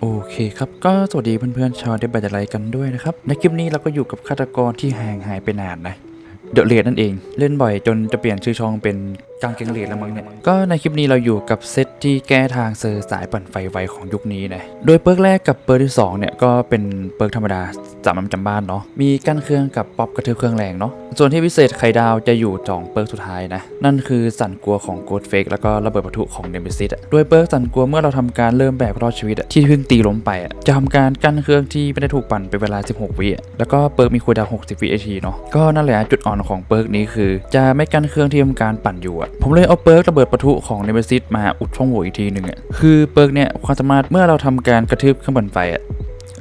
โอเคครับ ก็สวัสดีเพื่อนๆชาวเดบบัตอะไรกันด้วยนะครับ ในคลิปนี้เราก็อยู่กับฆาตกรที่ห่างหายไปนานนะ เดอะเลดนั่นเอง เล่นบ่อยจนจะเปลี่ยนชื่อช่องเป็นกางเกงเลดแล้วมั้งเนี่ย ก็ในคลิปนี้เราอยู่กับเซตที่แก้ทางเซอร์สายปั่นไฟไวของยุคนี้นะ โดยเปิร์กแรกกับเปิร์กที่สองเนี่ยก็เป็นเปิร์กธรรมดาจำมันจำบ้านเนาะ มีกั้นเครื่องกับป๊อปกระทืบเครื่องแรงเนาะ ส่วนที่พิเศษไข่ดาวจะอยู่สองเปิร์กสุดท้ายนะ นั่นคือสั่นกลัวของโกดเฟกแล้วก็ระเบิดปะทุของเดมิซิตโดยเปิร์กสั่นกลัวเมื่อเราทำการเริ่มแบบรอดชีวิตอะที่เพิ่งตีล้มไปอะจะทำการกั้นเครื่องที่ไม่ได้ถูกปั่นเป็นเวลา 16 วิอะแล้วก็เปิร์กมีคูดาว60วินาทีเนาะ ก็นั่นแหละจุดอ่อนของเปิร์กนี้คือ จะไม่กั้นเครื่องที่ทำการปั่นอยู่ด ผมเลยเอาเปิร์กระเบิดประทุของเนเมซิสมาอุดช่องโหว่อีกทีหนึ่งอะคือเปิร์กเนี่ยความสามารถเมื่อเราทำการกระทืบเครื่องบินไฟอะ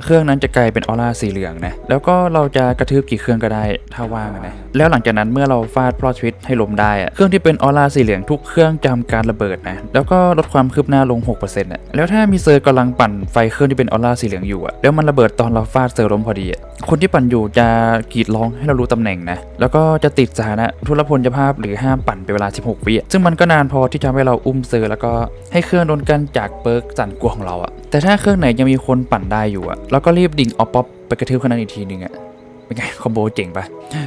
เครื่องนั้นจะกลายเป็นออร่าสีเหลืองนะ แล้วก็เราจะกระทืบกี่เครื่องก็ได้ถ้าว่างนะ แล้วหลังจากนั้นเมื่อเราฟาดพลอชีวิตให้ล้มได้อะเครื่องที่เป็นออร่าสีเหลืองทุกเครื่องจะทำการระเบิดนะ แล้วก็ลดความคืบหน้าลง6%อะแล้วถ้ามีเซอร์กำลังปั่นไฟเครื่องที่เป็นออร่าสีเหลืองอยู่อะแล้วมันระเบิดตอนเราฟาดเซอร์ล้มพอดีอะคนที่ปั่นอยู่จะกรีดร้องให้เรารู้ตำแหน่งนะ แล้วก็จะติดสถานะทุรพลภาพหรือห้ามปั่นเป็นเวลา 16 วิซึ่งมันก็นานพอที่จะทำให้เราอุ้มเซอร์ แล้วก็ให้เครื่องโดนกันจากเปิร์กสั่นกลัวของเราอะ แต่ถ้าเครื่องไหนยังมีคนปั่นได้อยู่อะเราก็รีบดิ่งเอาป๊อปไปกระทืบครื่องนั้นอีกทีหนึ่งอะเป็นไงคอมโบเจ๋งปะ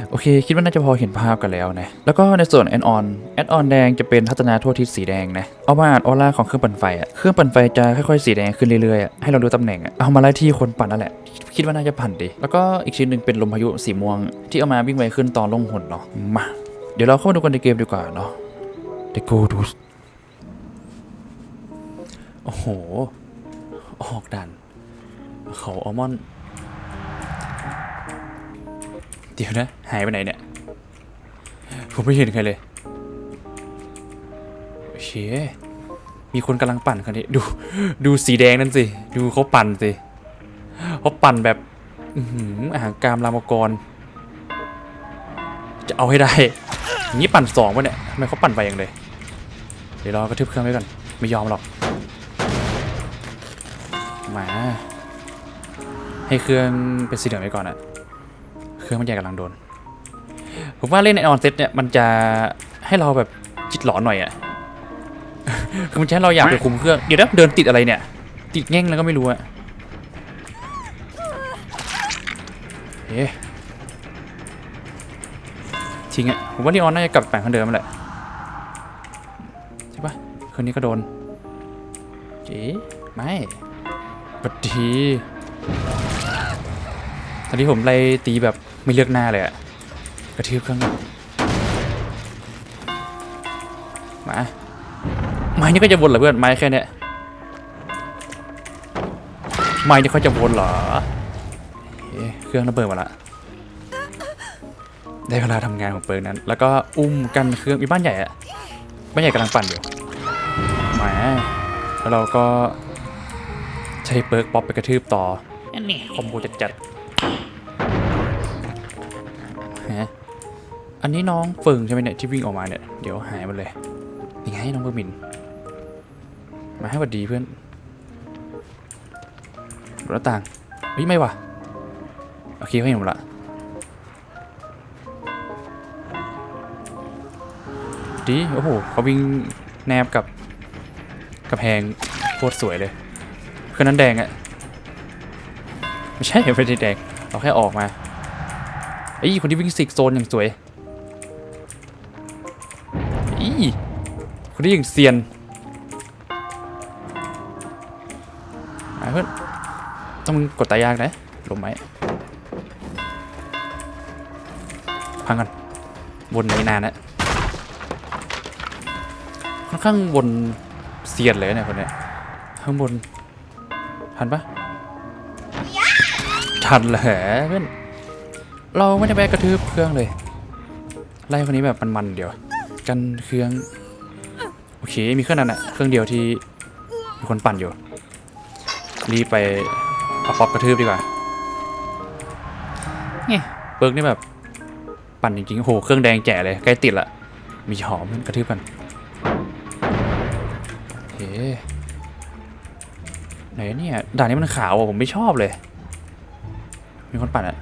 โอเค คิดว่าน่าจะพอเห็นภาพกันแล้วนะ แล้วก็ในส่วนแอดออนแอดออนแดงจะเป็นทัศนาทั่วทิศสีแดงนะ เอามาอ่านออร่าของเครื่องปั่นไฟอะเครื่องปั่นไฟจะค่อยๆสีแดงขึ้นเรื่อยๆอะให้เราดูตำแหน่งอะเอามาไล่ที่คนปั่นนั่นแหละ คิดว่าน่าจะปั่นดี แล้วก็อีกชิ้นหนึ่งเป็นลมพายุสีม่วง ที่เอามาวิ่งไวขึ้นตอนลงหนเนาะ มา เดี๋ยวเราเข้ามาดูกันในเกมดีกว่าเนาะ The Go Do โอ้โห ออกดัน เขาอัลมอนด์เดี๋ยวนะ หายไปไหนเนี่ย ผมไม่เห็นใครเลยโอเคมีคนกำลังปั่นคันนี้ดู ดูสีแดงนั่นสิ ดูเขาปั่นสิเขาปั่นแบบอืหออาหารกามรามกร จะเอาให้ได้อย่างนี้ปั่นสองวะเนี่ยทำไมเขาปั่นไปอย่างเลย เดี๋ยวเรากระทืบเครื่องไว้ก่อน ไม่ยอมหรอก มา ให้เครื่องเป็นสีเหลืองไว้ก่อนอะเครื่องมันใหญ่กำลังโดน ผมว่าเล่นในออนเซตเนี่ยมันจะให้เราแบบจิตหลอนหน่อยอะคือมันจะให้เราอยากไปคุมเครื่อง เดี๋ยวนะเดินติดอะไรเนี่ย ติดแง่งแล้วก็ไม่รู้อะเอ๊ะทิ้งอะผมว่าลีออนน่าจะกลับแปลงคนเดิมแหละใช่ปะคืนนี้ก็โดนเจ๊ไม่ ปัดทีตอนนี้ผมไล่ตีแบบไม่เลือกหน้าเลยอะกระทืบเครื่องก่อนมาไม้นี่ก็จะวนเหรอเพื่อนไม้แค่เนี้ยไม้นี่เขาจะวนเหรอเครื่องระเบิดมาละได้เวลาทำงานของเปิร์นั้น แล้วก็อุ้มกันเครื่องมีบ้านใหญ่อะบ้านใหญ่กำลังปั่นอยู่แหมแล้วเราก็ ใช้เปิร์กป๊อปไปกระทืบต่ออันนี้คอมโบจัดจัดๆฮะอันนี้น้องเฟิงใช่ไหมเนี่ยที่วิ่งออกมาเนี่ยเดี๋ยวหายหมดเลยยังไงน้องเบอร์มิน มาให้หวัดดีเพื่อนรถต่างเฮ้ยไม่ว่ะโอเคเขาเห็นหมดละดีโอ้โหเขาวิ่งแนบกับกระแพงโคตรสวยเลย คือนั้นแดงอะไม่ใช่ไม่ได้แดงเราแค่ออกมาไอ้คนที่วิ่งสิกโซนอย่างสวยอีคนที่ยิงเซียนมาเพื่อนต้องกดตายยากนะลมไหมพังกันวนในนานนะค่อนข้างวนเสียดเลยเนี่ยคนเนี้ยข้างบน ทันปะทันเหรอเพื่อนเราไม่ได้ไปกระทืบเครื่องเลย ไล่คนนี้แบบมันๆเดียว กันเครื่อง โอเค มีเครื่องนั้นอะเครื่องเดียวที่มีคนปั่นอยู่ รีบไปเอาป๊อปกระทืบดีกว่าเนี่ยเบิร์กนี่แบบ ปั่นจริงๆโอ้โห เครื่องแดงแจ๋เลย ใกล้ติดละ มีหอมกระทืบกันโอเค ไหนเนี่ยด่านนี้มันขาวอะผมไม่ชอบเลย มีคนปั่นอะ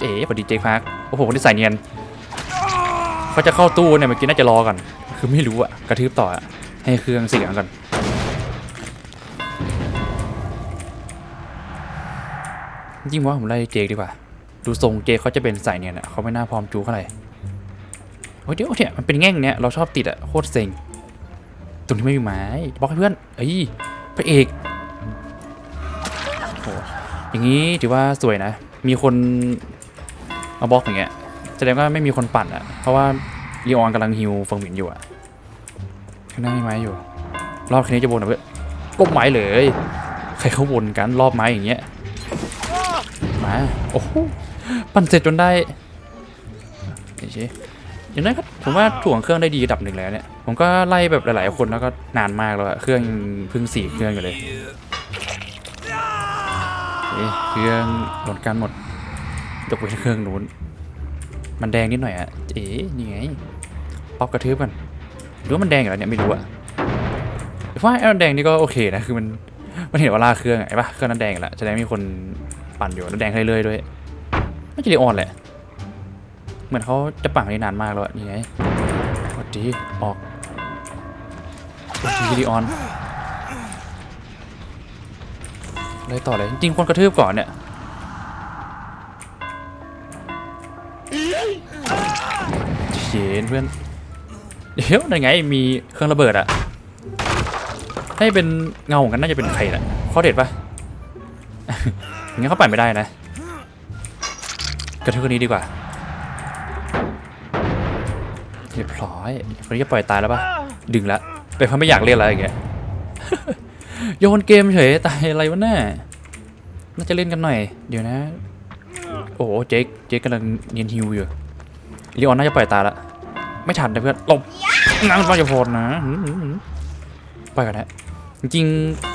เอ๋พอดีเจพาร์คโอ้โหคนที่ใส่เนียนเขาจะเข้าตู้เนี่ยเมื่อกี้น่าจะรอก่อนคือไม่รู้อะกระทืบต่ออะให้เครื่องเสียงก่อนจริงว่าผมไล่เจกดีกว่า ดูทรงเจกเขาจะเป็นสายเนี่ยนะเขาไม่น่าพร้อมจูเท่าไหร่โอ้ยเดี๋ยวเนี่ยมันเป็นแง่งเนี้ยเราชอบติดอะโคตรเซ็งตรงที่ไม่มีไม้บอกให้เพื่อนเอ้ย พระเอกโอ้อย่างนี้ถือว่าสวยนะ มีคนมาบล็อกอย่างเงี้ยแสดงว่าไม่มีคนปั่นอะเพราะว่าลีออนกำลังฮิวเฟิงหมินอยู่อะข้างหน้ามีไม้อยู่ รอบคันนี้จะวนอะเพื่อนลบไม้เลย ใครเขาวนกันรอบไม้อย่างเงี้ยมาโอ้โหปั่นเสร็จจนได้นี่สิ อย่างนั้นครับผมว่าถ่วงเครื่องได้ดีระดับหนึ่งแล้วเนี่ย ผมก็ไล่แบบหลายๆคนแล้วก็นานมากแล้วอะเครื่องเพึ่งสี่เครื่องอยู่เลยเอ๊ะเครื่องโดนกันหมดยกเว้นเครื่องนู้น มันแดงนิดหน่อยอะเอ๊ะนี่ไงป๊อปกระทืบกันหรือว่ามันแดงอยู่แล้วเนี่ยไม่รู้อะแต่ว่าไอ้มันแดงนี่ก็โอเคนะคือมันมันเห็นว่าลากเครื่องอะไอ้ปะเครื่องนั้นแดงอยู่แล้วจะได้มีคนปั่นอยู่แล้วแดงเรื่อยๆด้วยไม่ใช่ลีออนแหละ เหมือนเขาจะปั่นได้นานมากแล้วนี่ไงวัสดีออกวัสดีลีออนอะไรต่อเลยจริงๆคนกระทืบก่อนเนี่ยเชนเพื่อนเดี๋ยวยังไงมีเครื่องระเบิดอะให้เป็นเงาของกันน่าจะเป็นใครนะข้อเด็ดปะอย่างงี้เขาปั่นไม่ได้นะกระทืบคนนี้ดีกว่า เรียบร้อยคนนี้จะปล่อยตายแล้วปะดึงละเป็นเพราะไม่อยากเล่นอะไรอย่างเงี้ยโยนเกมเฉยตายอะไรวะเนี่ยน่าจะเล่นกันหน่อย เดี๋ยวนะ โอ้เจ๊กเจ๊กกำลังเนียนฮิวอยู่ลีออนน่าจะปล่อยตายละ ไม่ทันนะเพื่อนหลบงานมันจะโพดนะปล่อยกันนะจริง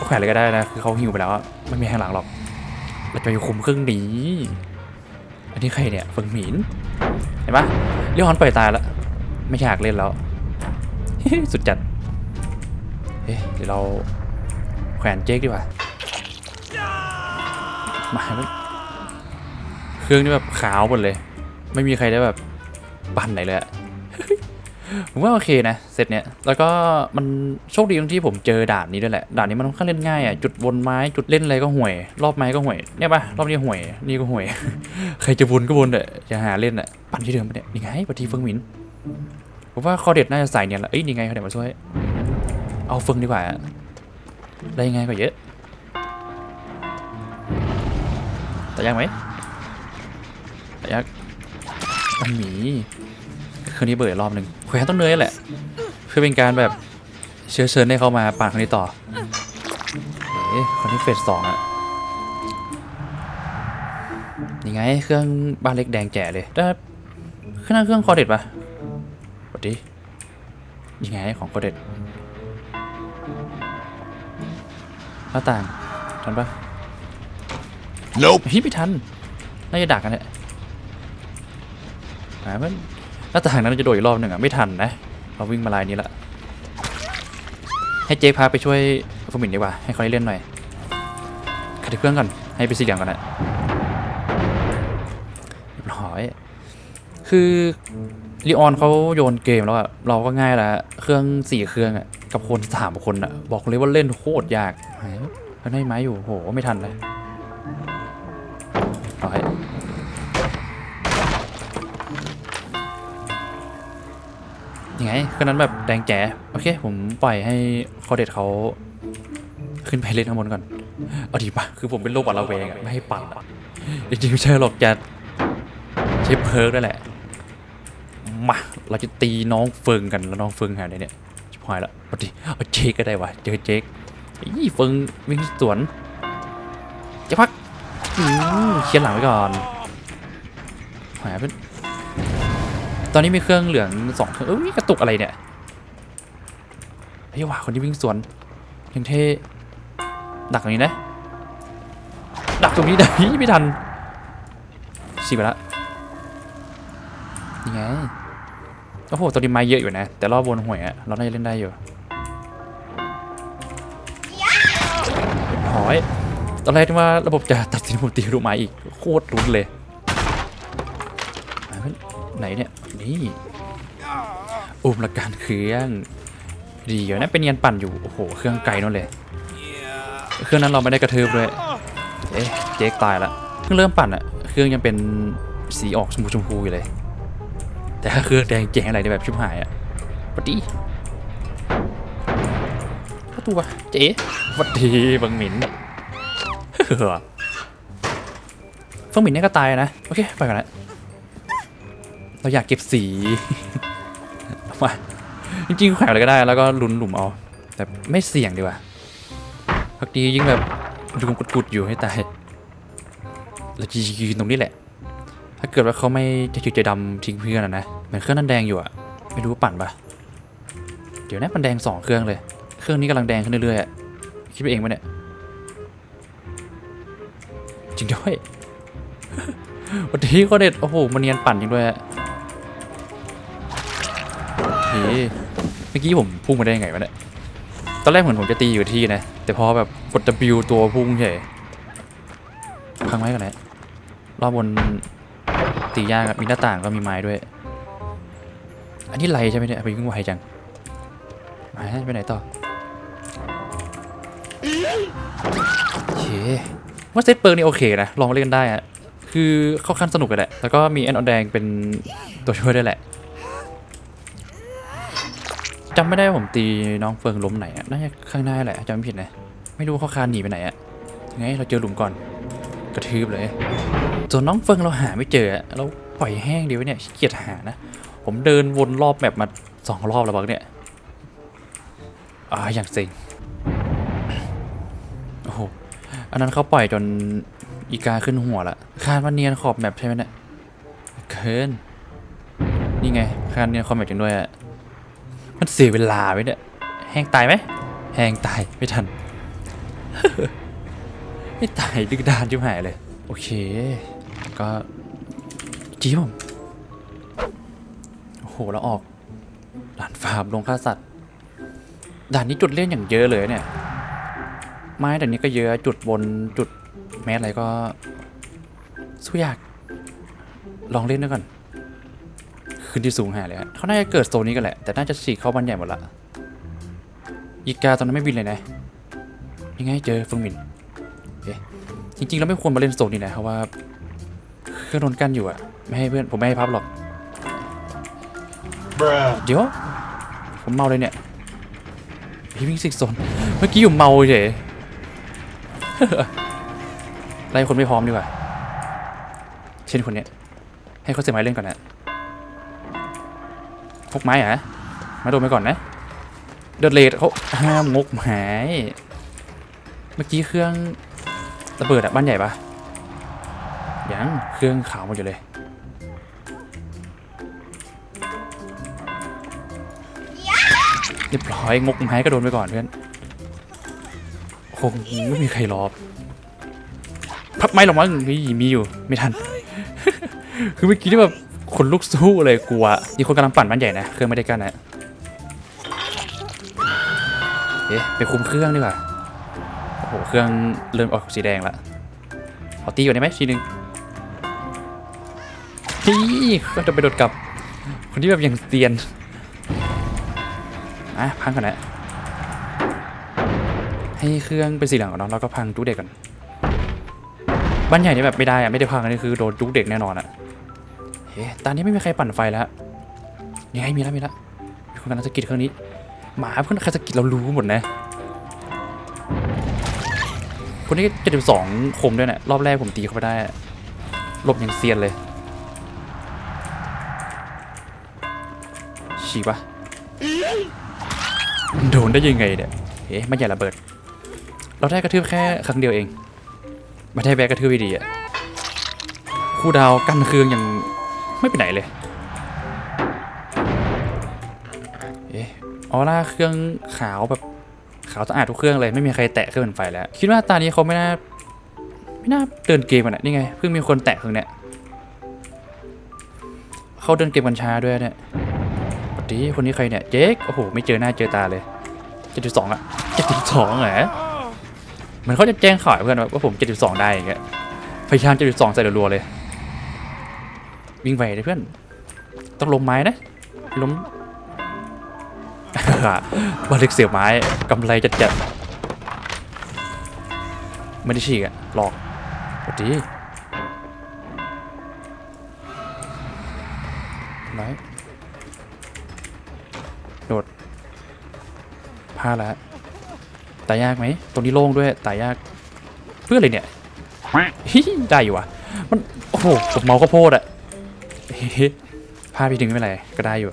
แขวนเลยก็ได้นะ คือเขาฮิวไปแล้วไม่มีแหงหลังหรอกเราจะไปคุมเครื่องดีอันนี้ใครเนี่ยเฟิงหมินเห็นปะลีออนปล่อยตายละ ไม่อยากเล่นแล้ว สุดจัดเอ๊ะเดี๋ยวเราแขวนเจ๊กดีกว่ามาเว้ยเครื่องนี่แบบขาวหมดเลย ไม่มีใครได้แบบปั่นไหนเลยอะผมว่าโอเคนะเซตเนี้ยแล้วก็มันโชคดีตรงที่ผมเจอด่านนี้ด้วยแหละด่านนี้มันค่อนข้างเล่นง่ายอะจุดวนไม้จุดเล่นอะไรก็ห่วย รอบไม้ก็ห่วยเนี่ยปะรอบนี้ห่วยนี่ก็ห่วย ใครจะวนก็วนเถอะจะหาเล่นอะปั่นที่เดิมไปะเนี่ยนี่ไงปฏิเฟิงหมิน ผมว่าคอเด็ดน่าจะใส่เนี่ยแหละเอ้ยนี่ไงเขาเด็ดมาช่วย เอาเฟิงดีกว่าได้ยังไงก็เยอะแต่ยังไหมแต่ยังมันหมีคืนนี้เบิดรอบหนึ่งแขวนต้นเนยแหละ เพื่อเป็นการแบบเชื้อเชิญให้เขามาปั่นคนนี้ต่อเอ๊ะคนที่เฟสสองอะยังไงเครื่องบ้านเล็กแดงแจ๋เลยแต่เครื่องเครื่องคอเด็ดปะ ดียังไงของคอเด็ดหน้าต่างทันปะ Nope. พี่ไม่ทัน น่าจะดักกันเนี่ยหามันหน้าต่างนั้นจะโดดอีกรอบหนึ่งอะไม่ทันนะเราวิ่งมาลายนี้ละ ให้เจ๊พาไปช่วยฟมินดีกว่า ให้เขาได้เล่นหน่อยขัดเครื่องก่อน ให้ไปสีเหลืองก่อนนะเรียบร้อย คือ ลีออนเขาโยนเกมแล้วอะเราก็ง่ายละเครื่องสี่เครื่องอะกับคนสามคนอะบอกเลยว่าเล่นโคตรยากหายแล้วได้ไม้อยู่โหไม่ทันเลยเอาให้ยังไงคืนนั้นแบบแดงแจ๋โอเค ผมปล่อยให้คอเด็ดเขาขึ้นไปเล่นข้างบนก่อนเอาดีปะคือผมเป็นโรคหวัดระแวงอะไม่ให้ปั่นอะจริงๆไม่ใช่หรอกจะใช้เพิร์กนั่นแหละ มา เราจะตีน้องเฟิงกันแล้วน้องเฟิงหายไปเนี่ยชิบหายละเอาดิเอาเจคก็ได้วะเจอเจคอีเฟิงวิ่งสวนจะพักเคลียร์หลังไว้ก่อนหาเพื่อนตอนนี้มีเครื่องเหลืองสองเครื่องเอ้ยกระตุกอะไรเนี่ยเฮ้ยว่ะคนที่วิ่งสวนยังเท่ดักตรงนี้นะ ดักตรงนี้ได้ไม่ทันฉีกไปละนี่ไง โอ้โห ตัวนี้ไม้เยอะอยู่นะ แต่รอบบนห่วยอะเราน่าจะเล่นได้อยู่หอยตอนแรกที่ว่าระบบจะตัดสินผมตีลูไม้อีก โคตรรุนเลย ไหนเนี่ย นี่อุ้มละการเครื่องดีเดี๋ยวนะเป็นเงียนปั่นอยู่ โอ้โห เครื่องไกลนั่นเลย เครื่องนั้นเราไม่ได้กระทืบด้วย เอ๊ะ เจ๊กตายละ เพิ่งเริ่มปั่นอะเครื่องยังเป็นสีออกชมพูชมพูอยู่เลย แต่ถ้าเครื่องแดงแจ๋งอะไรเนี่ยแบบชิบหายอะปฏดีเข้าตัวเจ๊หวัดดีบังหมินเฮ้อเฟิงหมินเนี่ยก็ตายนะ โอเค ไปก่อนละเราอยากเก็บสีมาจริงๆแขวนอะไรก็ได้ แล้วก็ลุ้นหลุมเอา แต่ไม่เสี่ยงดีกว่าพักดียิ่งแบบยุงกุดๆอยู่ให้ตายเราจะยืนตรงนี้แหละ ถ้าเกิดว่าเขาไม่จะจืดจะดำทิ้งเพื่อนอะนะเหมือนเครื่องนั้นแดงอยู่อะไม่รู้ปั่นปะเดี๋ยวนะมันแดงสองเครื่องเลย เครื่องนี้กำลังแดงขึ้นเรื่อยๆอะคิดไปเองปะเนี่ยจริงด้วยวันนี้ก็เด็ดโอ้โหมันเนียนปั่นจริงด้วยอะเฮ้ยเมื่อกี้ผมพุ่งมาได้ยังไงวะเนี่ยตอนแรกเหมือนผมจะตีอยู่ที่นะ แต่พอแบบกด W ตัวพุ่งเฉยพังไม้ก่อนนะรอบบน ตียากมีหน้าต่างก็มีไม้ด้วย อันนี้ไรใช่ไหมเนี่ยไปยุ่งไวจังไม้ไปไหนต่อโอเคว่าเซตเปิร์กนี่โอเคนะ ลองเล่นได้อะคือเข้าขั้นสนุกเลยแหละ แล้วก็มีแอนออนแดงเป็นตัวช่วยด้วยแหละจำไม่ได้ว่าผมตีน้องเฟิงล้มไหนอะน่าจะข้างหน้าแหละจำไม่ผิดนะ ไม่รู้ว่าเขาคานหนีไปไหนอะยังไงเราเจอหลุมก่อน กระทืบเลย ส่วนน้องเฟิงเราหาไม่เจอเราปล่อยแห้งดีไว้เนี่ยเกียจหานะ ผมเดินวนรอบแบบมาสองรอบแล้วบักเนี่ยอ่าอย่างเซ็งโอ้โหอันนั้นเขาปล่อยจนอีกาขึ้นหัวละคานว่าเนียนขอบแมปใช่ไหมเนี่ยเคินนี่ไงคานเนียนขอบแมปจริงด้วยอะมันเสียเวลาไปเนี่ยแห้งตายไหมแห้งตายไม่ทันไม่ตายดึกดานจิ้มหายเลย โอเค ก็จีบผมโอ้โหแล้วออกด่านฟาร์มลงฆ่าสัตว์ด่านนี้จุดเล่นอย่างเยอะเลยเนี่ย ไม้แต่นี้ก็เยอะจุดบนจุดแมสอะไรก็สู้ยาก ลองเล่นด้วยก่อนขึ้นที่สูงหาเลยเขาน่าจะเกิดโซนนี้กันแหละ แต่น่าจะฉีกเข้าบ้านใหญ่หมดละอีกาตอนนั้นไม่บินเลยนะยังไงเจอฟิงมินเอ๊ะจริงๆเราไม่ควรมาเล่นโซนนี้นะเพราะว่า เครื่องโดนกั้นอยู่อะไม่ให้เพื่อนผมไม่ให้พับหรอก Bruh. เดี๋ยว ผมเมาเลยเนี่ยพี่วิ่งสิกโซนเมื่อกี้อยู่เมาเฉยไล่คนไม่พร้อมดีกว่า เช่นคนเนี้ย ให้เขาเสียไม้เล่นก่อนนะพกไม้เหรอมาโดนไปก่อนนะ เดดเลดเขาห้ามงกไม้เมื่อกี้เครื่องระเบิดอะบ้านใหญ่ปะ ยังเครื่องขาวหมดอยู่เลย เรียบร้อยงกไม้ก็โดนไปก่อนเพื่อนคงไม่มีใครรอพับไม้หรอกมั้งนี่มีอยู่ไม่ทัน คือเมื่อกี้ที่แบบขนลุกสู้เลยกลัวมีคนกำลังปั่นบ้านใหญ่นะเครื่องไม่ได้กันนะเอ๊ะไปคุมเครื่องดีกว่าโอ้โหเครื่องเริ่มออกสีแดงละขอตีก่อนได้ไหมทีหนึ่ง ก็จะไปโดดกลับ คนที่แบบยังเตียนอะพังก่อนนะให้เครื่องเป็นสีเหลืองก่อนเนาะแล้วก็พังจุกเด็กก่อนบ้านใหญ่นี่แบบไม่ได้อะไม่ได้พังอันนี้คือโดนจุกเด็กแน่นอนอะเฮ้ตอนนี้ไม่มีใครปั่นไฟแล้วนี่ไงมีแล้วมีแล้วมีคนกำลังสะกิดเครื่องนี้หมาเพื่อนใครสะกิดเรารู้หมดนะคนนี้เจ็ดสิบสองคมด้วยนะรอบแรกผมตีเข้าไปได้หลบอย่างเซียนเลย ฉีกปะโดนได้ยังไงเนี่ยเอ๊ะมันใหญ่ระเบิด เราได้กระทืบแค่ครั้งเดียวเองม่ได้แบกกระทืบไม่ดีอะคู่ดาวกั้นเครื่องยังไม่ไปไหนเลยเอ๊ะออร่าเครื่องขาวแบบขาวสะอาดทุกเครื่องเลยไม่มีใครแตะเครื่องเป็นไฟแล้ว คิดว่าตานี้เขาไม่น่าไม่น่าเดินเกมนอะนี่ไงเพิ่งมีคนแตะเครื่องเนี่ยเขาเดินเกมกันช้าด้วยเนี่ย ดีคนนี้ใครเนี่ยเจ๊กโอ้โหไม่เจอหน้าเจอตาเลยเจ็ดสิบสองอะเจ็ดสิบสองเหรอเหมือนเขาจะแจ้งข่าวเพื่อนว่าผมเจ็ดสิบสองได้อย่างเงี้ยพยายามเจ็ดสิบสองใส่รัวเลย วิ่งไปเลยเพื่อน ต้องล้มไม้นะล้มบาเล็กเสียบไม้กำไรจัดจัดๆไม่ได้ฉีกอะหลอกส วัสดีพลาดแล้วตายยากไหมตรงนี้โล่งด้วยตายยากเพื่ออะไรเนี่ยฮิได้อยู่ว่ะมันโอ้โหผมเมาก็โพดอะเฮ้พลาดไปถึงไม่เป็นไรก็ได้อยู่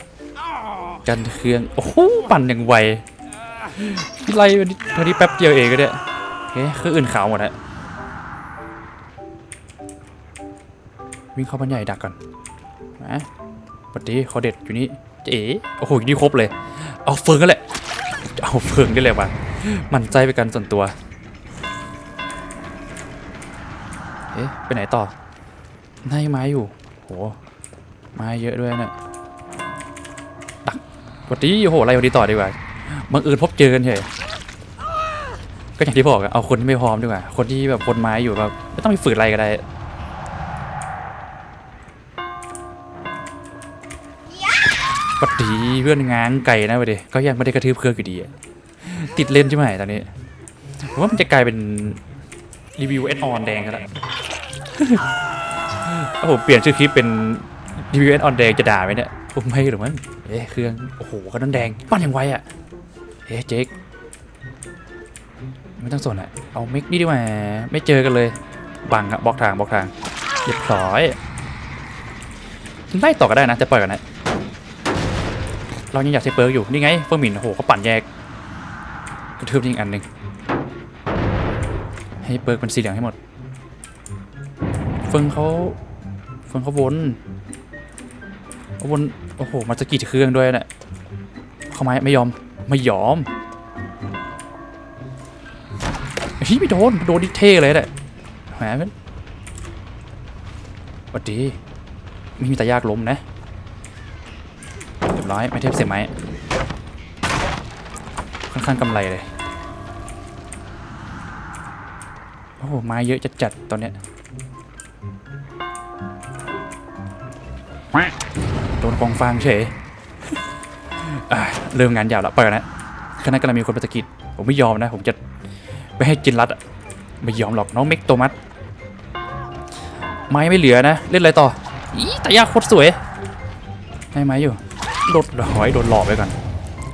กันเครื่องโอ้โหปั่นอย่างไวไล่วันนี้วันนี้แป๊บเดียวเองก็ได้เฮ้คืออื่นขาวหมดแล้ววิ่งเข้าบ้านใหญ่ดักก่อนนะปฏิเขาเด็ดอยู่นี่ เอ๋โอ้โหนี่ครบเลย เอาเฟิงกันแหละเอาเฟิงได้เลยว่ะมันใจไปกันส่วนตัวเอ๊ะไปไหนต่อน่ายังไม้อยู่โหไม้เยอะด้วยเนี่ยดักปฏิโอ้โหไล่วันนี้ต่อดีกว่าบังเอิญพบเจอกันเฉยก็อย่างที่บอกอะเอาคนที่ไม่พร้อมดีกว่า คนที่แบบคนไม้อยู่แบบไม่ต้องไปฝืนอะไรก็ได้ ปฏิเพื่อนง้างไก่นะไปดิก็ยังไม่ได้กระทืบเครื่องอยู่ดีอะติดเล่นใช่ไหมตอนนี้ผมว่ามันจะกลายเป็นรีวิวเอ d ออนแดงกันละถ้าผมเปลี่ยนชื่อคลิปเป็นรีวิวเอ d ออนแดงจะด่าไหมเนี่ยผมไม่หรือมั้งเอ๊ะเครื่องโอ้โหก็นั่นแดงปั้นอย่างไวอะเอ๊ะเจ๊กไม่ต้องสนอะเอาเมกนี่ดีกว่าไม่เจอกันเลยบังอะบล็อกทางบล็อกทางเรียบร้อยไล่ต่อก็ได้นะแต่ปล่อยกันนะ เรายังอยากใช้เปิร์กอยู่ นี่ไงเฟิร์มินโอ้โหเขาปั่นแยกกระทืบยิงอันหนึ่งให้เปิร์กเป็นสีเหลืองให้หมด เฟิงเขาเฟิงเขาวนเขาวนโอ้โหมาสกกีดเครื่องด้วยนะ่ะเขาไม่ไม่ยอมไม่ยอมเฮ้ยไม่โดนโดนดิเท่เลยแหละแหมมันสวัสดีไม่มีตายากล้มนะ ร้อยไม่เทพเสียไหมค่อนข้างกำไรเลยโอ้โหไม้เยอะจัดจัดตอนเนี้ยโดนกองฟางเฉยเริ่มงานยาวแล้วไปกันะคณะกำลังมีคนไปตะกิดผมไม่ยอมนะ ผมจะไม่ให้จินรัดไม่ยอมหรอกน้องเม็กโตมัสไม้ไม่เหลือนะ เล่นอะไรต่ออีแต่ยากโคตรสวยให้ไม้อยู่ โดนหอยโดนหลอกไปก่อน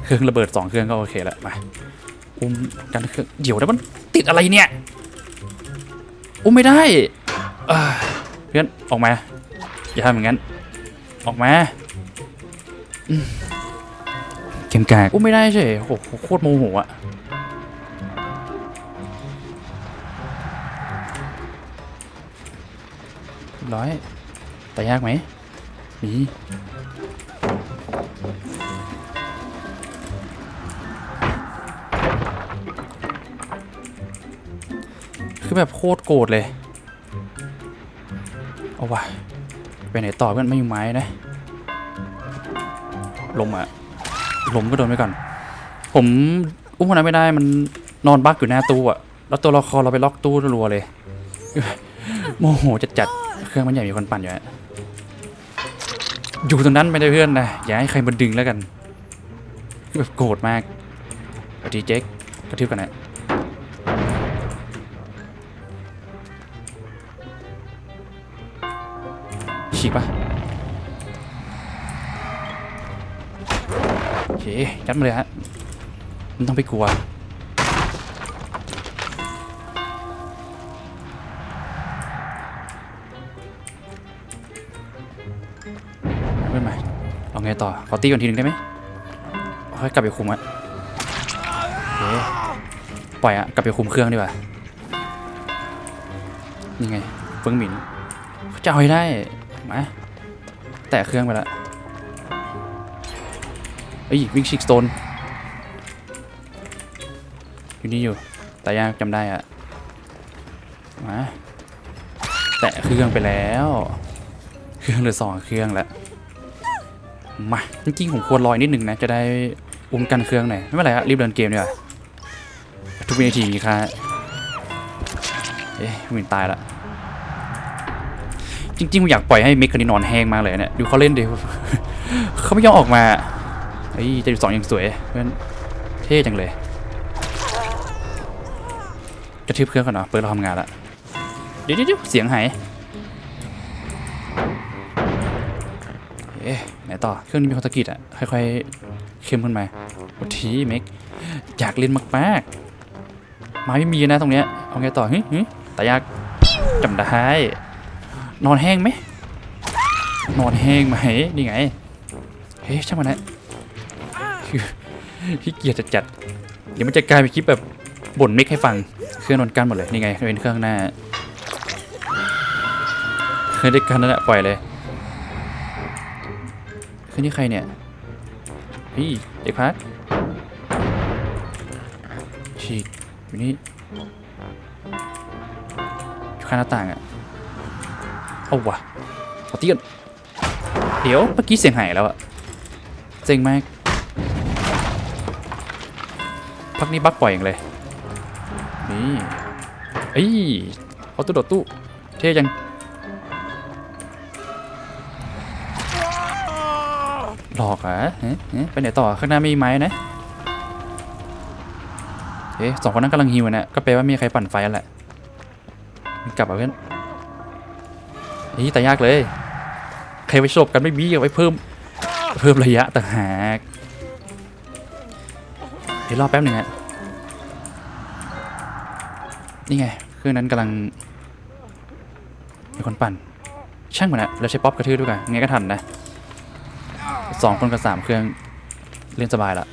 เครื่องระเบิดสองเครื่องก็โอเคแล้วมาอุ้มกันเครื่องเดี๋ยวนะมันติดอะไรเนี่ย อุ้มไม่ได้เพื่อนออกมา อย่าทำอย่างนั้น ออกมาอืมเกมกากอุ้มไม่ได้ใช่โอ้โหโคตรโมโหอะร้อยแต่ยากไหมมี คือแบบโคตรโกรธเลย เอาวะไปไหนต่อเพื่อนไม่มีไม้นะลมอะลมก็โดนไปก่อน ผมอุ้มคนนั้นไม่ได้มันนอนบักอยู่หน้าตู้อะแล้วตัวละครเราไปล็อกตู้รัวเลย โมโหจัดจัดเครื่องมันใหญ่มีคนปั่นอยู่อะอยู่ตรงนั้นไม่ได้เพื่อนนะอย่าให้ใครมาดึงแล้วกันแบบโกรธมากสวัสดีเจ๊กกระทืบกันนะ ยัดมาเลยฮะมันต้องไปกลัว ไม่ไหมเอาไงต่อ ขอตีก่อนทีหนึ่งได้ไหมค่อยกลับไปคุมอะปล่อยอะกลับไปคุมเครื่องดีกว่านี่ไงเฟิงหมินจะเอาให้ได้มาแตะเครื่องไปแล้ว อ้ยวิ่งชิกสโตนอยู่นี่อยู่แต่ยากจำได้อะมาแตะเครื่องไปแล้ว เครื่องเหลือสองเครื่องแล้วมาจริงๆผมควรลอยนิดหนึ่งนะจะได้อุ้มกันเครื่องหน่อยไม่เป็นไรอะรีบเดินเกมดีกว่าทุกวินาทีมีค่าเอ๊ะวินตายละจริงๆผมอยากปล่อยให้เมิกคนนี้นอนแห้งมากเลยเนี่ยดูเขาเล่นดิเขาไม่ยอมออกมา เฮ้ยจะดูสองอย่างสวยเพื่อนเท่จังเลยจะทิบเครื่องก่อนเนาะเปิดเราทำงานละเดี๋ยวเดี๋ยวเสียงหายเอ๊ะไหนต่อเครื่องนี้มีคอนตะกิดอะค่อยๆเข้มขึ้นมาโอ้ทีมิกอยากเล่นมากๆไมาไม่มีนะตรงเนี้ยเอาไงต่อฮึฮึแต่ยากจำได้นอนแห้งไหมนอนแห้งไหมนี่ไงเฮ้ยช่างมันนะ ขี้เกียจจะจัดเดี๋ยวมันจะกลายเป็นคลิปแบบบ่นมิกให้ฟัง เครื่องนอนกันหมดเลย นี่ไง เป็นเครื่องหน้า เครื่องเด้วยกันนั่นแหละปล่อยเลย เครื่องนี้ใครเนี่ยพี่เด็กพักฉีกอยู่นี่อยู่ข้างหน้าต่างอะเอาวะขอตีกันเดี๋ยวเมื่อกี้เสียงหายแล้วอะเจ๋งมาก พักนี้บักปล่อยอย่างเลย นี่เอ้ยเอาตู้โดดตู้ เท่จังหลอกเหรอฮะฮะไปไหนต่อข้างหน้าไม่มีไม้นะเอ๊ะสองคนนั้นกำลังฮิวนะก็แปลว่ามีใครปั่นไฟแล้วแหละกลับมาเพื่อนนี่แต่ยากเลย ใครไปฉบกันไม่มีเอาไว้เพิ่ม เพิ่มระยะต่างหากเดี๋ยวรอแป๊บหนึ่งฮะ นี่ไง เครื่องนั้นกำลังมีคนปั่น ช่างมันนะเราใช้ป๊อปกระทืบด้วยกันไงก็ทันนะสองคนกับสามเครื่องเล่นสบายละ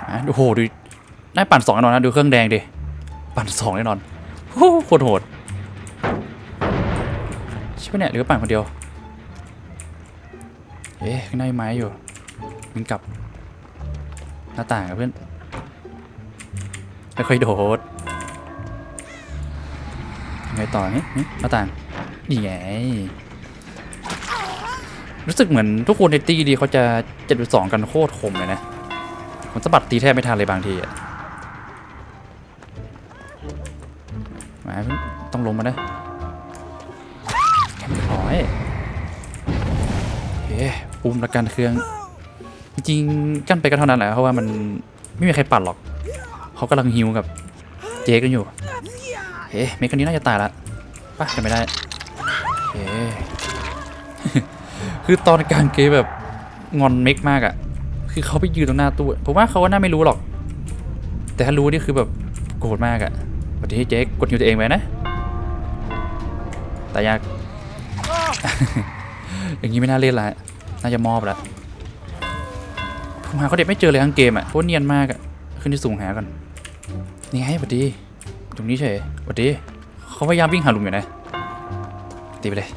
อะโอ้โหดูได้ปั่นสองแน่นอนนะดูเครื่องแดงดิ ปั่นสองแน่นอนโอ้โหโคตรโหดใช่ปะเนี่ยหรือว่าปั่นคนเดียวเอ๊ะข้างในไม้อยู่มิงกลับหน้าต่างกับเพื่อน ค่อยโดดยังไงต่อเนี่ยหน้าต่างนี่ไงรู้สึกเหมือนทุกคนในตีดีเขาจะเจ็ดสองกันโคตรคมเลยนะมันสะบัดตีแทบไม่ทันเลยบางทีอะมาเพื่อนต้องลงมานะแค่ร้อยโอเคปุ่มละกันเครื่อง จริงๆกั้นไปก็เท่านั้นแหละเพราะว่ามันไม่มีใครปัดหรอก เขากำลังฮิวกับเจกันอยู่เฮ้เมคคนนี้น่าจะตายละป่ะจะไม่ได้เฮ้คือตอนกลางเกมแบบงอนเมกมากอะ่ะ คือเขาไปยืนตรงหน้าตู้ผมว่าเขาก็น่าไม่รู้หรอก แต่ถ้ารู้นี่คือแบบโกรธมากอะ่ะวันนี้เจ๊กดฮิวตัวเองไว้นะแต่ยาก อย่างนี้ไม่น่าเล่นละน่าจะมอบละผมหาเขาเด็กไม่เจอเลยทั้งเกมอะเพราะเนียนมากอะ ขึ้นที่สูงหาก่อน นี่ไงสวัสดีตรงนี้เฉยสวัสดี เขาพยายามวิ่งหาลุงอยู่นะ ตีไปเลย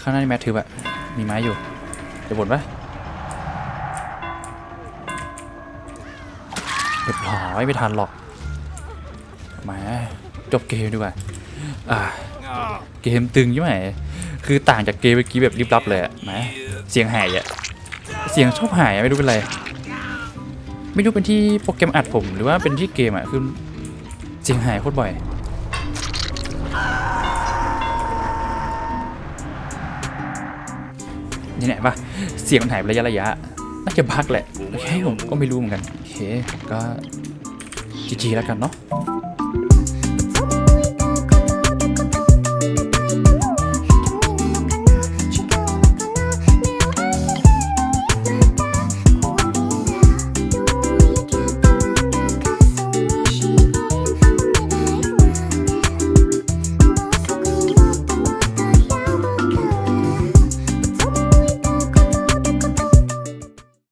ข้างหน้านี่แมทถืออะมีไม้อยู่จะบ่นปะเรียบร้อยไม่ทันหรอกมาจบเกมดีกว่าอ่า เกมตึงใช่ไหม คือต่างจากเกมเมื่อกี้แบบริบลับเลยอะมเสียงหายอะเสียงชอบหายไม่รู้เป็นไร ไม่รู้เป็นที่โปรแกรมอัดผมหรือว่าเป็นที่เกมอะคือเสียงหายโคตรบ่อยนี่ไหนปะเสียงมันหายไประยะระยะน่าจะบักแหละโอเคผมก็ไม่รู้เหมือนกันโอเคก็จีจีแล้วกันเนาะ